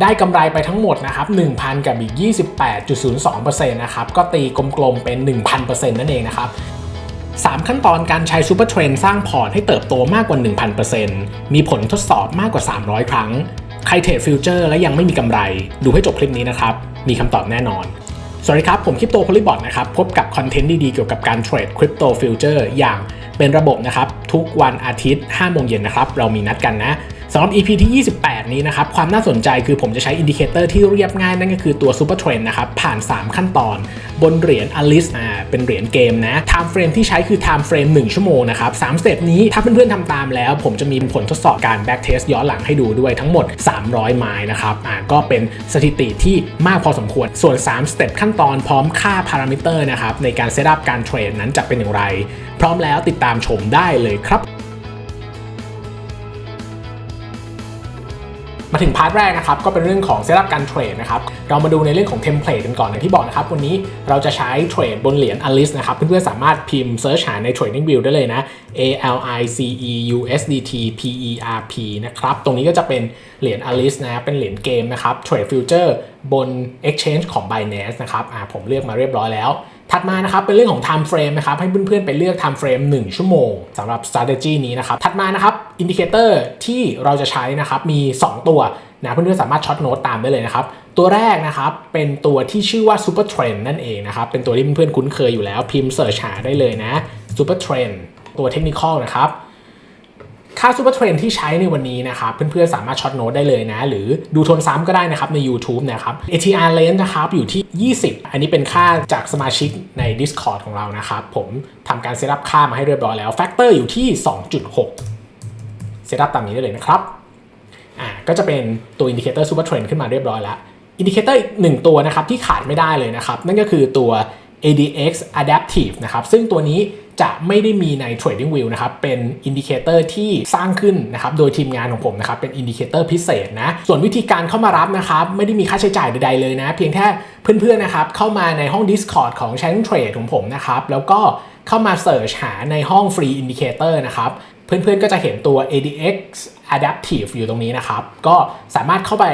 ได้กำไรไปทั้งหมดนะครับ 1,000 กับอีก 28.02%นะครับ ก็ตีกลมๆเป็น 1,000%นั่นเองนะครับ 3 ขั้นตอนการใช้ซูเปอร์เทรนสร้างพอร์ตให้เติบโตมากกว่า 1,000%มีผลทดสอบมากกว่า 300 ครั้ง ใครเทรดฟิวเจอร์และยังไม่มีกำไร ดูให้จบคลิปนี้นะครับ มีคำตอบแน่นอนสวัสดีครับ ผมคริปโตโพลิบอทนะครับ พบกับคอนเทนต์ดีๆ เกี่ยวกับการเทรดคริปโตฟิวเจอร์อย่าง เป็นระบบนะครับ ทุกวันอาทิตย์5โมงเย็นนะครับ เรามีนัดกันนะสำหรับ EP ที่ 28 นี้นะครับ ความน่าสนใจคือผมจะใช้อินดิเคเตอร์ที่เรียบง่ายนั่นก็คือตัว Super Trend นะครับ ผ่าน 3 ขั้นตอน บนเหรียญ Alice อ่าเป็นเหรียญเกมนะ Time Frame ที่ใช้คือ Time Frame 1 ชั่วโมงนะครับ3สเต็ปนี้ถ้าเพื่อนๆทำตามแล้ว ผมจะมีผลทดสอบการ Back Test ย้อนหลังให้ดูด้วยทั้งหมด 300 ไมล์นะครับอ่าก็เป็นสถิติที่มากพอสมควร ส่วน3สเต็ปขั้นตอนพร้อมค่าพารามิเตอร์นะครับในการเซตอัพการเทรดนั้นจะเป็นอย่างไร พร้อมแล้วติดตามชมได้เลยครับมาถึงพาร์ทแรกนะครับก็เป็นเรื่องของเซตอัพการเทรดนะครับเรามาดูในเรื่องของเทมเพลตกันก่อนอย่างที่บอกนะครับวันนี้เราจะใช้เทรดบนเหรียญ Alice นะครับเพื่อนๆสามารถพิมพ์เซิร์ชหาใน Trading View ได้เลยนะ A L I C E U S D T P E R P นะครับตรงนี้ก็จะเป็นเหรียญ Alice นะเป็นเหรียญเกมนะครับเทรดฟิวเจอร์บน Exchange ของ Binance นะครับอ่าผมเลือกมาเรียบร้อยแล้ว ถัดมานะครับเป็นเรื่องของ time frame นะครับให้เพื่อนๆไปเลือก time frame 1 ชั่วโมงสำหรับ strategy นี้นะครับถัดมานะครับ indicator ที่เราจะใช้นะครับมี 2 ตัวนะเพื่อนๆสามารถช็อตโน้ตตามได้เลยนะครับ ตัวแรกนะครับเป็นตัวที่ชื่อว่า super trend นั่นเองนะครับเป็นตัวที่เพื่อนๆคุ้นเคยอยู่แล้วพิมพ์เสิร์ชหาได้เลยนะ super trend ตัวเทคนิคนะครับ ค่าซูเปอร์เทรนที่ใช้ในวันนี้นะครับเพื่อนๆสามารถช็อตโน้ตได้เลยนะ หรือดูทนซ้ำก็ได้นะครับใน YouTube นะครับ ATR length นะครับอยู่ที่ 20 อันนี้เป็นค่าจากสมาชิกใน Discord ของเรานะครับผมทำการเซตอัพค่ามาให้เรียบร้อยแล้ว Factor อยู่ที่ 2.6 เซตอัพตามนี้ได้เลยนะครับอ่าก็จะเป็นตัวอินดิเคเตอร์ซูเปอร์เทรนขึ้นมาเรียบร้อยแล้วอินดิเคเตอร์อีกหนึ่งตัวนะครับที่ขาดไม่ได้เลยนะครับนั่นก็คือตัว ADX Adaptive นะครับซึ่งตัวนี้ จะไม่ได้มีใน Trading View นะครับ เป็นอินดิเคเตอร์ที่สร้างขึ้นนะครับ โดยทีมงานของผมนะครับ เป็นอินดิเคเตอร์พิเศษนะ ส่วนวิธีการเข้ามารับนะครับ ไม่ได้มีค่าใช้จ่ายใดๆเลยนะ เพียงแค่เพื่อนๆนะครับ เข้ามาในห้อง Discord ของ c h a n n Trade ของผมนะครับ แล้วก็เข้ามาเสิร์ชหาในห้อง Free Indicator นะครับ เพื่อนๆก็จะเห็นตัว ADX Adaptive อยู่ตรงนี้นะครับ ก็สามารถเข้าไป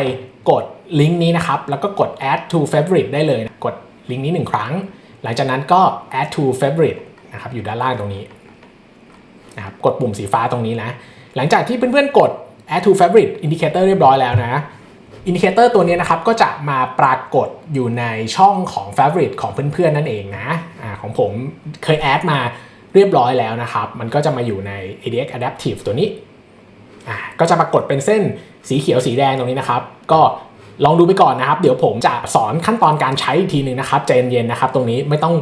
กดลิงก์นี้นะครับ แล้วก็กด add to favorite ได้เลยนะกดลิงก์นี้หนึ่งครั้ง หลังจากนั้นก็ add to favorite นะครับอยู่ด้านล่างตรงนี้นะครับกดปุ่มสีฟ้าตรงนี้นะ หลังจากที่เพื่อนๆกด add to favorite indicator เรียบร้อยแล้วนะอินดิเคเตอร์ตัวนี้นะครับก็จะมาปรากฏอยู่ในช่องของ favorite ของเพื่อนๆ นั่นเองนะอาของผมเคยแอดมาเรียบร้อยแล้วนะครับ มันก็จะมาอยู่ใน ADX Adaptive ตัวนี้ก็จะปรากฏเป็นเส้นสีเขียวสีแดงตรงนี้นะครับ ก็ลองดูไปก่อนนะครับ เดี๋ยวผมจะสอนขั้นตอนการใช้อีกทีหนึ่งนะครับใจเย็นๆนะครับ ตรงนี้ไม่ต้อง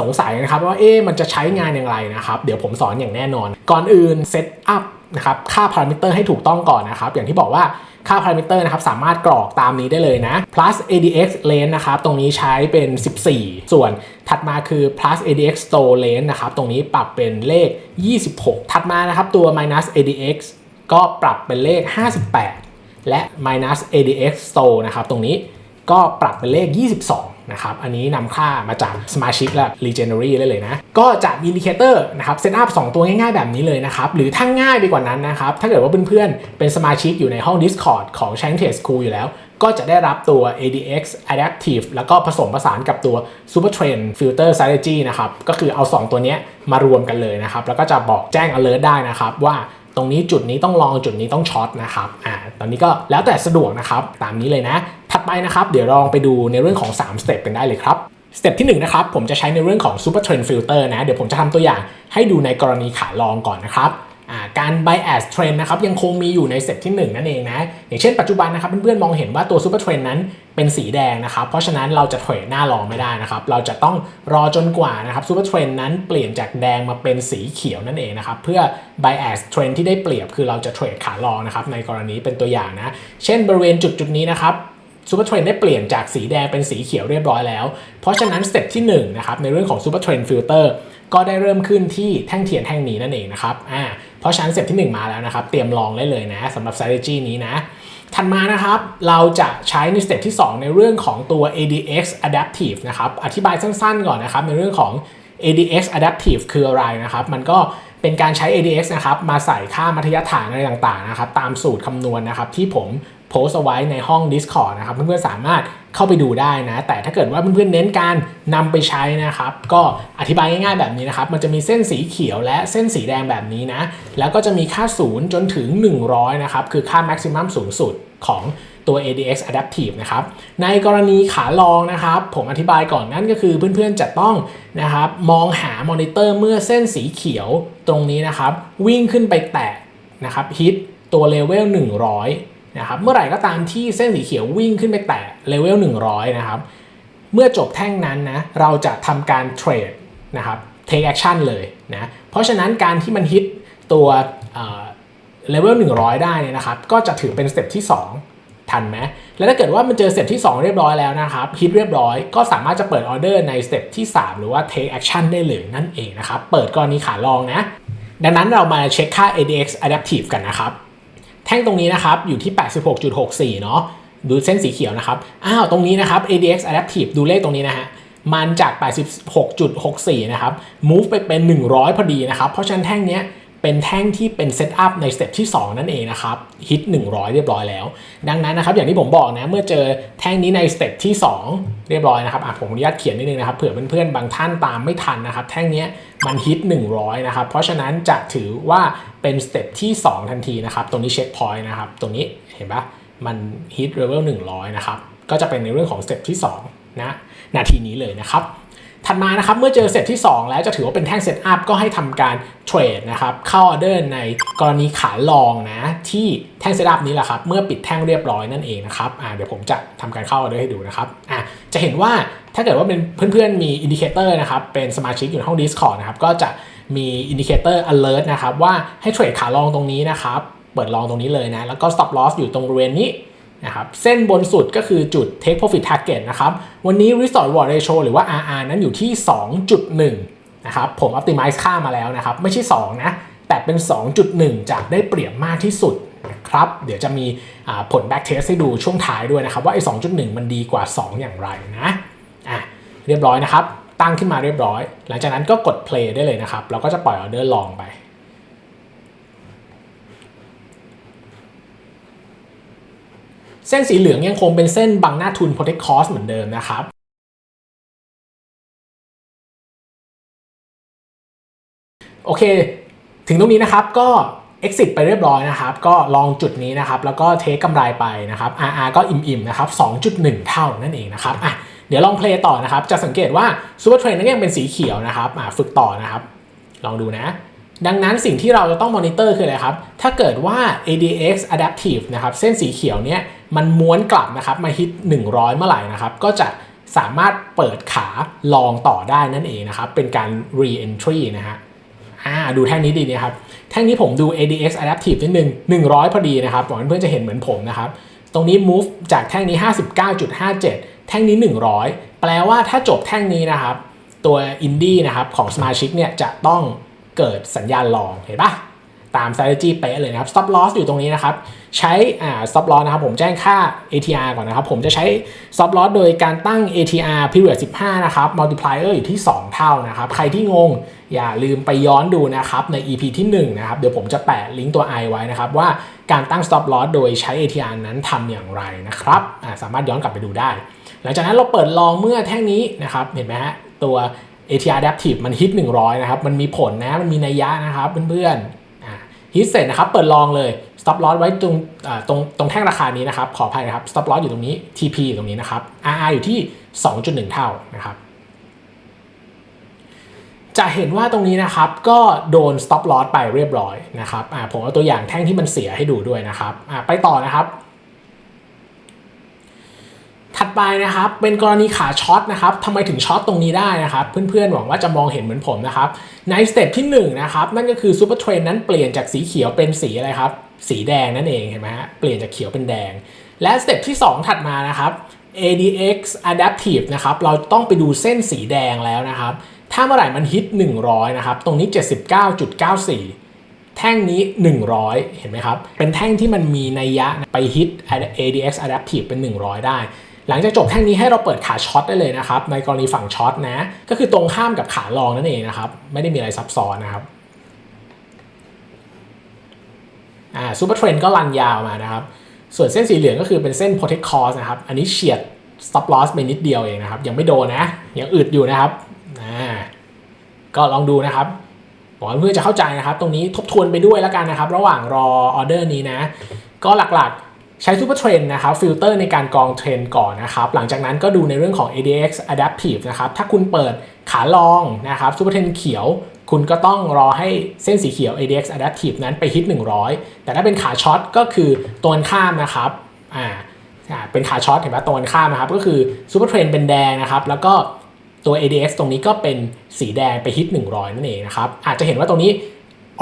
สงสัยนะครับว่าเอ๊ะมันจะใช้งานอย่างไรนะครับเดี๋ยวผมสอนอย่างแน่นอน ก่อนอื่นเซตอัพนะครับค่าพารามิเตอร์ให้ถูกต้องก่อนนะครับ อย่างที่บอกว่าค่าพารามิเตอร์นะครับสามารถกรอกตามนี้ได้เลยนะ plus adx length นะครับตรงนี้ใช้เป็น 14 ส่วนถัดมาคือ plus adx store length นะครับตรงนี้ปรับเป็นเลข 26 ถัดมานะครับตัว minus adx ก็ปรับเป็นเลข 58 และ minus adx store นะครับตรงนี้ก็ปรับเป็นเลข 22 นะครับ อันนี้นำค่ามาจากสมาชิกและ Regenery ได้เลยนะ ก็จะมีอินดิเคเตอร์นะครับเซตอัพ2ตัวง่ายๆแบบนี้เลยนะครับ หรือถ้าง่ายไปกว่านั้นนะครับ ถ้าเกิดว่าเพื่อนๆ เป็นสมาชิกอยู่ในห้อง Discord ของ c h a n g Trade School อยู่แล้ว ก็จะได้รับตัว ADX Adaptive แล้วก็ผสมผสานกับตัว Super Trend Filter Strategy นะครับ ก็คือเอา 2 ตัวนี้มารวมกันเลยนะครับ แล้วก็จะบอกแจ้ง alert ได้นะครับว่า ตรงนี้จุดนี้ต้องลองจุดนี้ต้องช็อตนะครับอ่าตอนนี้ก็แล้วแต่สะดวกนะครับตามนี้เลยนะ ถัดไปนะครับเดี๋ยวลองไปดูในเรื่องของ 3 สเต็ปกันได้เลยครับสเต็ปที่1นะครับผมจะใช้ในเรื่องของ Super Trend Filter นะ เดี๋ยวผมจะทำตัวอย่างให้ดูในกรณีขาลองก่อนนะครับ การ bias trend นะครับยังคงมีอยู่ในสเต็ปที่ 1 นั่นเองนะ อย่างเช่นปัจจุบันนะครับเพื่อนๆมองเห็นว่าตัว Super Trend นั้นเป็นสีแดงนะครับ เพราะฉะนั้นเราจะเทรดหน้าลองไม่ได้นะครับ เราจะต้องรอจนกว่านะครับ Super Trend นั้นเปลี่ยนจากแดงมาเป็นสีเขียวนั่นเองนะครับ เพื่อ bias trend ที่ได้เปรียบคือเราจะเทรดขาลองนะครับในกรณีเป็นตัวอย่างนะ เช่นบริเวณจุดจุดนี้นะครับซูเปอร์เทรนได้เปลี่ยนจากสีแดงเป็นสีเขียวเรียบร้อยแล้ว เพราะฉะนั้นสเต็ปที่1นะครับในเรื่องของซูเปอร์เทรนฟิลเตอร์ก็ได้เริ่มขึ้นที่แท่งเทียนแท่งนี้นั่นเองนะครับอ่า เพราะฉะนั้นสเต็ปที่ 1 มาแล้วนะครับ เตรียมลองได้เลยนะสำหรับ strategy นี้นะ ถัดมานะครับเราจะใช้ในสเต็ปที่ 2 ในเรื่องของตัว ADX Adaptive นะครับอธิบายสั้นๆ ก่อนนะครับในเรื่องของ ADX Adaptive คืออะไรนะครับ มันก็เป็นการใช้ ADX นะครับมาใส่ค่ามัธยฐานอะไรต่างๆนะครับตามสูตรคำนวณนะครับที่ผม พพสต์เอาไว้ในห้อง Discord นะครับเพื่อนๆสามารถเข้าไปดูได้นะ แต่ถ้าเกิดว่าเพื่อนๆเน้นการนำไปใช้นะครับ ก็อธิบายง่ายๆแบบนี้นะครับ มันจะมีเส้นสีเขียวและเส้นสีแดงแบบนี้นะ แล้วก็จะมีค่าศูนย์จนถึง 100 นะครับ คือค่า maximum สูงสุดของตัว ADX Adaptive นะครับ ในกรณีขาลองนะครับ ผมอธิบายก่อนนั่นก็คือเพื่อนๆจะต้องนะครับมองหามอนิเตอร์เมื่อเส้นสีเขียวตรงนี้นะครับ วิ่งขึ้นไปแตะนะครับฮิตตัวเลเวล100 นะครับเมื่อไหร่ก็ตามที่เส้นสีเขียววิ่งขึ้นไปแตะเลเวล100 นะครับ เมื่อจบแท่งนั้นนะเราจะทำการเทรดนะครับ take action เลยนะเพราะฉะนั้นการที่มันฮิตตัวเลเวล100 ได้เนี่ยนะครับก็จะถือเป็นสเต็ปที่ 2 ทันไหมแล้วถ้าเกิดว่ามันเจอสเต็ปที่ 2 เรียบร้อยแล้วนะครับฮิตเรียบร้อยก็สามารถจะเปิดออเดอร์ในสเต็ปที่ 3 หรือว่า take action ได้เลยนั่นเองนะครับ เปิดกรณีขาลองนะ ดังนั้นเรามาเช็คค่า ADX adaptive กันนะครับ แท่งตรงนี้นะครับอยู่ที่ 86.64 เนาะดูเส้นสีเขียวนะครับอ้าวตรงนี้นะครับ ADX adaptive ดูเลขตรงนี้นะฮะมันจาก 86.64 นะครับ move ไปเป็น 100 พอดีนะครับ เพราะฉะนั้นแท่งเนี้ย เป็นแท่งที่เป็นเซตอัพในสเต็ปที่ 2 นั่นเองนะครับฮิต 100 เรียบร้อยแล้ว ดังนั้นนะครับอย่างที่ผมบอกนะเมื่อเจอแท่งนี้ในสเต็ปที่ 2 เรียบร้อยนะครับอะผมอนุญาตเขียนนิดนึงนะครับเผื่อเพื่อนๆบางท่านตามไม่ทันนะครับแท่งนี้มันฮิต 100 นะครับเพราะฉะนั้นจะถือว่าเป็นสเต็ปที่ 2 ทันทีนะครับตรงนี้เช็คพอยต์นะครับตรงนี้เห็นปะมันฮิตเลเวล100 นะครับก็จะเป็นในเรื่องของสเต็ปที่2นะนาทีนี้เลยนะครับ ถัดมานะครับเมื่อเจอเซตที่ 2 แล้วจะถือว่าเป็นแท่งเซตอัพก็ให้ทำการเทรดนะครับเข้าออเดอร์ในกรณีขาลองนะที่แท่งเซตอัพนี้แหละครับเมื่อปิดแท่งเรียบร้อยนั่นเองนะครับอ่าเดี๋ยวผมจะทำการเข้าออเดอร์ให้ดูนะครับอ่าจะเห็นว่าถ้าเกิดว่าเป็นเพื่อนๆมีอินดิเคเตอร์นะครับเป็นสมาชิกอยู่ในห้อง Discord นะครับก็จะมีอินดิเคเตอร์ alert นะครับว่าให้เทรดขาลองตรงนี้นะครับเปิดลองตรงนี้เลยนะแล้วก็ stop loss อยู่ตรงบริเวณนี้ นะครับเส้นบนสุดก็คือจุด take profit target นะครับวันนี้ risk to reward ratio หรือว่า RR นั้นอยู่ที่ 2.1นะครับผม optimize ค่ามาแล้วนะครับ ไม่ใช่ 2 นะ แต่เป็น 2.1จะได้เปรียบมากที่สุดนะครับ เดี๋ยวจะมีผล back test ให้ดูช่วงท้ายด้วยนะครับ ว่าไอ้ 2.1 มันดีกว่า 2 อย่างไรนะอะเรียบร้อยนะครับ ตั้งขึ้นมาเรียบร้อย หลังจากนั้นก็กด play ได้เลยนะครับเราก็จะปล่อยออเดอร์ลองไป เส้นสีเหลืองยังคงเป็นเส้นบังหน้าทุน protect cost เหมือนเดิมนะครับโอเค ถึงตรงนี้นะครับก็ exit ไปเรียบร้อยนะครับ ก็ลองจุดนี้นะครับ แล้วก็เทคกำไรไปนะครับ RR ก็อิ่มๆนะครับ 2.1 เท่านั่นเองนะครับอะเดี๋ยวลองเพลย์ต่อนะครับ จะสังเกตว่า Super Trend นั้นยังเป็นสีเขียวนะครับอะฝึกต่อนะครับ ลองดูนะ ดังนั้นสิ่งที่เราจะต้องมอนิเตอร์คืออะไรครับ ถ้าเกิดว่า ADX Adaptive นะครับ เส้นสีเขียวเนี่ย มันม้วนกลับนะครับมาฮิต 100 เมื่อไหร่นะครับ ก็จะสามารถเปิดขาลองต่อได้นั่นเองนะครับ เป็นการ re-entry นะฮะอ่าดูแท่งนี้ดีนะครับ แท่งนี้ผมดู ADX Adaptive นิดนึง 100 พอดีนะครับหวังเพื่อนจะเห็นเหมือนผมนะครับ ตรงนี้ move จากแท่งนี้ 59.57 แท่งนี้ 100 แปลว่าถ้าจบแท่งนี้นะครับ ตัวอินดี้นะครับของสมาชิกเนี่ยจะต้องเกิดสัญญาณลองเห็นปะ ตาม strategy เป๊ะเลยนะครับ stop loss อยู่ตรงนี้นะครับ ใช้อ่า stop loss นะครับ ผมแจ้งค่า ATR ก่อนนะครับ ผมจะใช้ stop loss โดยการตั้ง ATR period 15 นะครับ multiplier อยู่ที่ 2 เท่านะครับ ใครที่งงอย่าลืมไปย้อนดูนะครับ ใน EP ที่ 1 นะครับ เดี๋ยวผมจะแปะลิงก์ตัว i ไว้นะครับ ว่าการตั้ง stop loss โดยใช้ ATR นั้นทำอย่างไรนะครับสามารถย้อนกลับไปดูได้ หลังจากนั้นเราเปิดลองเมื่อแท่งนี้นะครับเห็นไหมฮะตัว ATR Adaptive มันฮิต 100 นะครับ มันมีผลนะ มันมีนัยยะนะครับเพื่อนๆ ฮิตเสร็จนะครับเปิดลองเลย stop loss ไว้ตรงตรงตรงแท่งราคานี้นะครับขออภัยนะครับ stop loss อยู่ตรงนี้ TP อยู่ตรงนี้นะครับ RR อยู่ที่ 2.1 เท่านะครับจะเห็นว่าตรงนี้นะครับก็โดน stop loss ไปเรียบร้อยนะครับผมเอาตัวอย่างแท่งที่มันเสียให้ดูด้วยนะครับไปต่อนะครับ ถัดไปนะครับเป็นกรณีขาช็อตนะครับทำไมถึงช็อตตรงนี้ได้นะครับ เพื่อนๆหวังว่าจะมองเห็นเหมือนผมนะครับ ในสเต็ปที่1นะครับนั่นก็คือซูเปอร์เทรนนั้นเปลี่ยนจากสีเขียวเป็นสีอะไรครับ สีแดงนั่นเองเห็นไหมฮะเปลี่ยนจากเขียวเป็นแดง และสเต็ปที่ 2 ถัดมานะครับ ADX Adaptive นะครับเราต้องไปดูเส้นสีแดงแล้วนะครับ ถ้าเมื่อไหร่มันฮิต 100 นะครับ ตรงนี้ 79.94แท่งนี้ 100 เห็นไหมครับ เป็นแท่งที่มันมีนัยยะไปฮิต ADX Adaptive เป็น 100 ได้ หลังจากจบแท่งนี้ให้เราเปิดขาช็อตได้เลยนะครับ ในกรณีฝั่งช็อตนะ ก็คือตรงข้ามกับขาลองนั่นเองนะครับ ไม่ได้มีอะไรซับซ้อนนะครับอ่าซูเปอร์เทรนก็รันยาวมานะครับ ส่วนเส้นสีเหลืองก็คือเป็นเส้น protect cost นะครับ อันนี้เฉียด stop loss ไปนิดเดียวเองนะครับ ยังไม่โดนนะ ยังอึดอยู่นะครับอ่าก็ลองดูนะครับบอกเพื่อจะเข้าใจนะครับ ตรงนี้ทบทวนไปด้วยแล้วกันนะครับ ระหว่างรอออเดอร์นี้นะ ก็หลักๆ ใช้ Super Trend นะครับฟิลเตอร์ในการกรองเทรนก่อนนะครับหลังจากนั้นก็ดูในเรื่องของ ADX Adaptive นะครับถ้าคุณเปิดขาลองนะครับ Super Trend เขียว คุณก็ต้องรอให้เส้นสีเขียว ADX Adaptive นั้นไปฮิต 100 แต่ถ้าเป็นขาช็อตก็คือตัวนข้ามนะครับอ่าอ่าเป็นขาช็อตเห็นไหมตัวนข้ามนะครับก็คือ Super Trend เป็นแดงนะครับแล้วก็ตัว ADX ตรงนี้ก็เป็นสีแดงไปฮิต 100 นั่นเองนะครับอาจจะเห็นว่าตรงนี้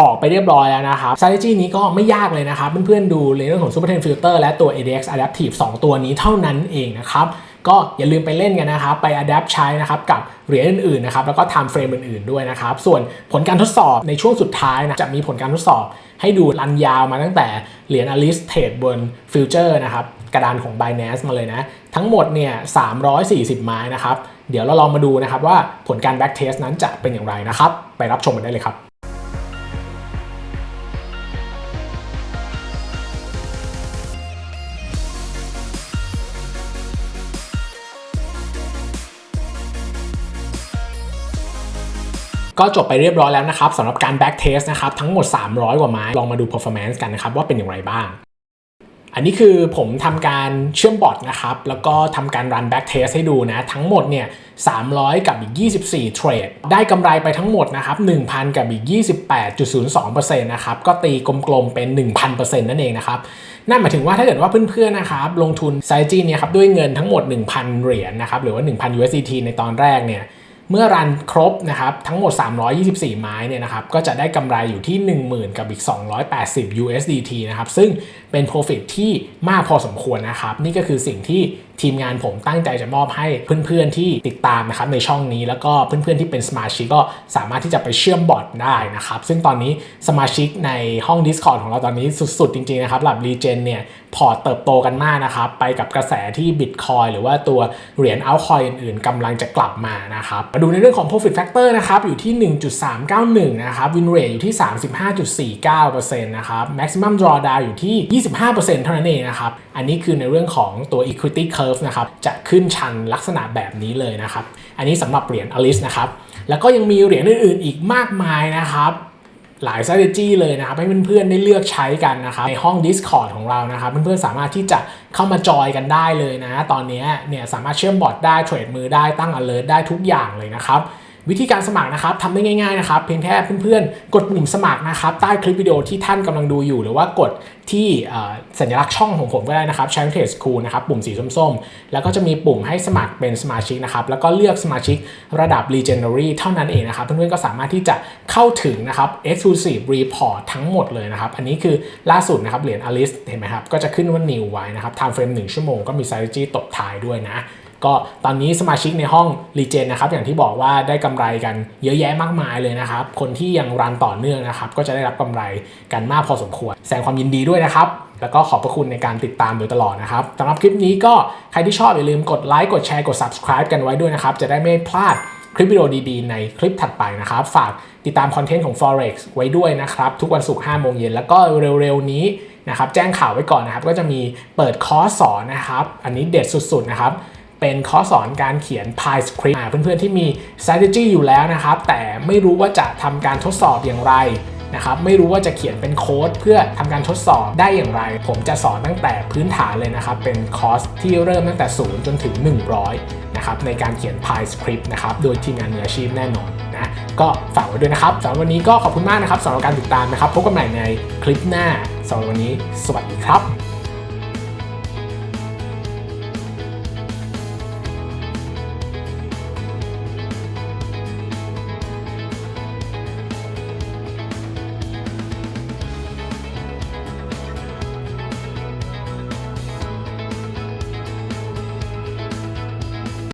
ออกไปเรียบร้อยแล้วนะครับ strategy นี้ก็ไม่ยากเลยนะครับ เพื่อนๆดูในเรื่องของ Super Trend Filter และตัว ADX Adaptive 2 ตัวนี้เท่านั้นเองนะครับก็อย่าลืมไปเล่นกันนะครับ ไป adapt ใช้นะครับกับเหรียญอื่นๆนะครับแล้วก็ time frame อื่นๆด้วยนะครับ ส่วนผลการทดสอบในช่วงสุดท้ายนะจะมีผลการทดสอบให้ดูรันยาวมาตั้งแต่เหรียญ Alice เทรดบน Future นะครับกระดานของ Binance มาเลยนะ ทั้งหมดเนี่ย 340 ไม้นะครับ เดี๋ยวเราลองมาดูนะครับว่าผลการ back test นั้นจะเป็นอย่างไรนะครับ ไปรับชมกันได้เลยครับ ก็จบไปเรียบร้อยแล้วนะครับสำหรับการ back test นะครับทั้งหมด 300 กว่าไม้ลองมาดู performance กันนะครับว่าเป็นอย่างไรบ้างอันนี้คือผมทำการเชื่อมบอทนะครับ แล้วก็ทำการ run back test ให้ดูนะ ทั้งหมดเนี่ย 300 กับอีก 24 เทรด ได้กำไรไปทั้งหมดนะครับ 1,000 กับอีก 28.02%นะครับ ก็ตีกลมๆเป็น 1,000%นั่นเองนะครับ นั่นหมายถึงว่าถ้าเกิดว่าเพื่อนๆนะครับ ลงทุนไซจีเนี่ยครับ ด้วยเงินทั้งหมด 1,000 เหรียญนะครับ หรือว่า 1,000 USDT ในตอนแรกเนี่ย เมื่อรันครบนะครับทั้งหมด 324 ไม้เนี่ยนะครับก็จะได้กำไรอยู่ที่ 10,000 กับอีก 280 USDT นะครับซึ่งเป็น Profit ที่มากพอสมควรนะครับ นี่ก็คือสิ่งที่ทีมงานผมตั้งใจจะมอบให้เพื่อนๆที่ติดตามนะครับในช่องนี้แล้วก็เพื่อนๆที่เป็นสมาชิกก็สามารถที่จะไปเชื่อมบอทได้นะครับ ซึ่งตอนนี้สมาชิกในห้อง Discord ของเราตอนนี้สุดๆ จริงๆนะครับหลับรีเจนเนี่ยพอร์ตเติบโตกันมากนะครับ ไปกับกระแสที่ Bitcoin หรือว่าตัวเหรียญ altcoin อื่นๆกำลังจะกลับมานะครับมาดูในเรื่องของ profit factor นะครับอยู่ที่ 1.391 นะครับ win rate อยู่ที่ 35.49%นะครับ maximum drawdown อยู่ที่ 25%เท่านั้นเองนะครับอันนี้คือในเรื่องของตัว equity curve นะครับจะขึ้นชันลักษณะแบบนี้เลยนะครับ อันนี้สำหรับเหรียญอลิสนะครับ แล้วก็ยังมีเหรียญอื่นๆ อีกมากมายนะครับหลาย strategy เลยนะครับ ให้เพื่อนๆได้เลือกใช้กันนะครับ ในห้อง Discord ของเรานะครับ เพื่อนๆสามารถที่จะเข้ามาจอยกันได้เลยนะ ตอนนี้เนี่ยสามารถเชื่อมบอทได้เทรดมือได้ตั้ง alert ได้ทุกอย่างเลยนะครับ วิธีการสมัครนะครับทำได้ง่ายๆนะครับเพียงแค่เพื่อนๆ กดปุ่มสมัครนะครับใต้คลิปวิดีโอที่ท่านกำลังดูอยู่ หรือว่ากดที่สัญลักษณ์ช่องของผมก็ได้นะครับ c h a n t e School นะครับปุ่มสีส้มๆ แล้วก็จะมีปุ่มให้สมัครเป็นสมาชิกนะครับแล้วก็เลือกสมาชิกระดับ Legendary เท่านั้นเองนะครับเพื่อนๆก็สามารถที่จะเข้าถึงนะครับ Exclusive Report ทั้งหมดเลยนะครับ อันนี้คือล่าสุดนะครับเหรียญ Alice เห็นไหมครับก็จะขึ้นว่า New ไว้นะครับ Time Frame 1ชั่วโมงก็มี strategy ตบท้ายด้วยนะ ก็ตอนนี้สมาชิกในห้องรีเจนนะครับอย่างที่บอกว่าได้กำไรกันเยอะแยะมากมายเลยนะครับ คนที่ยังรันต่อเนื่องนะครับ ก็จะได้รับกำไรกันมากพอสมควร แสดงความยินดีด้วยนะครับ แล้วก็ขอบพระคุณในการติดตามโดยตลอดนะครับสำหรับคลิปนี้ก็ใครที่ชอบอย่าลืมกดไลค์กดแชร์กด subscribe กันไว้ด้วยนะครับ จะได้ไม่พลาดคลิปวิดีโอดีๆ ในคลิปถัดไปนะครับ ฝากติดตามคอนเทนต์ของ forex ไว้ด้วยนะครับ ทุกวันศุกร์5โมงเย็นแล้วก็เร็วๆนี้นะครับ แจ้งข่าวไว้ก่อนนะครับ ก็จะมีเปิดคอร์สสอนนะครับ อันนี้เด็ดสุดๆนะครับ เป็นคอร์สสอนการเขียน Py Script อ่าเพื่อนๆที่มี strategy อยู่แล้วนะครับ แต่ไม่รู้ว่าจะทำการทดสอบอย่างไรนะครับไม่รู้ว่าจะเขียนเป็นโค้ดเพื่อทำการทดสอบได้อย่างไร ผมจะสอนตั้งแต่พื้นฐานเลยนะครับ เป็นคอร์สที่เริ่มตั้งแต่ 0 จนถึง 100นะครับในการเขียน Py Script นะครับโดยทีมงานมืออาชีพแน่นอนนะก็ฝากไว้ด้วยนะครับสำหรับวันนี้ก็ขอบคุณมากนะครับสำหรับการติดตามนะครับ พบกันใหม่ในคลิปหน้าสำหรับวันนี้ สวัสดีครับ